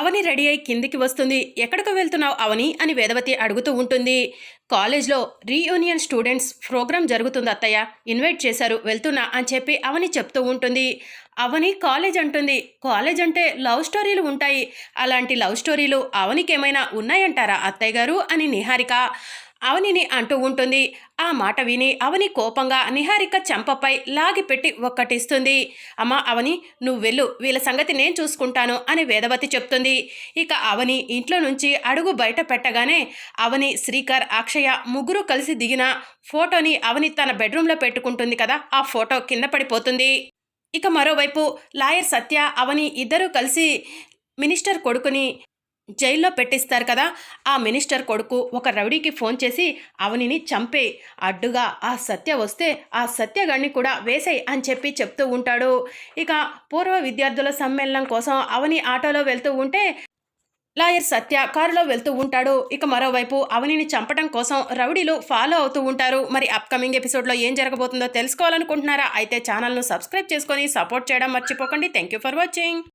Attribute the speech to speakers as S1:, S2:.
S1: అవని ready అయి కిందికి వస్తుంది. ఎక్కడికి వెళ్తున్నావు అవని అని వేదవతి అడుగుతూ ఉంటుంది. కాలేజ్లో రీయూనియన్ స్టూడెంట్స్ ప్రోగ్రామ్ జరుగుతుంది అత్తయ్య. ఇన్వైట్ చేశారు. వెళ్తున్నా అని చెప్పి అవని చెప్తూ ఉంటుంది. అవని కాలేజ్ అంటుంది. కాలేజ్ అంటే లవ్ స్టోరీలు ఉంటాయి. అలాంటి లవ్ స్టోరీలు అవనికి ఏమైనా ఉన్నాయంటారా అత్తయ్య గారు? అని నిహారిక. అవనిని అంటూ ఉంటుంది. ఆ మాట విని అవని కోపంగా నిహారిక చెంపపై లాగిపెట్టి ఒక్కటిస్తుంది. అమ్మ అవని నువ్వు వెళ్ళు. వీళ్ళ సంగతి నేను చూసుకుంటాను అని వేదవతి చెప్తుంది. ఇక అవని ఇంట్లో నుంచి అడుగు బయట పెట్టగానే అవని శ్రీకర్ అక్షయ ముగ్గురు కలిసి దిగిన ఫోటోని అవని తన బెడ్రూమ్లో పెట్టుకుంటుంది కదా ఆ ఫోటో కింద పడిపోతుంది. ఇక మరోవైపు లాయర్ సత్య అవని ఇద్దరూ కలిసి మినిస్టర్ కొడుకుని జైల్లో పెట్టిస్తారు కదా ఆ మినిస్టర్ కొడుకు ఒక రౌడీకి ఫోన్ చేసి అవనిని చంపే అడ్డుగా ఆ సత్య వస్తే ఆ సత్యగాడిని కూడా వేసాయి అని చెప్పి చెప్తూ ఉంటాడు. ఇక పూర్వ విద్యార్థుల సమ్మేళనం కోసం అవని ఆటోలో వెళ్తూ ఉంటే లాయర్ సత్య కారులో వెళ్తూ ఉంటాడు. ఇక మరోవైపు అవనిని చంపడం కోసం రౌడీలు ఫాలో అవుతూ ఉంటారు. మరి అప్కమింగ్ ఎపిసోడ్లో ఏం జరగబోతుందో తెలుసుకోవాలనుకుంటున్నారా? అయితే ఛానల్ను సబ్స్క్రైబ్ చేసుకొని సపోర్ట్ చేయడం మర్చిపోకండి. Thank you for watching.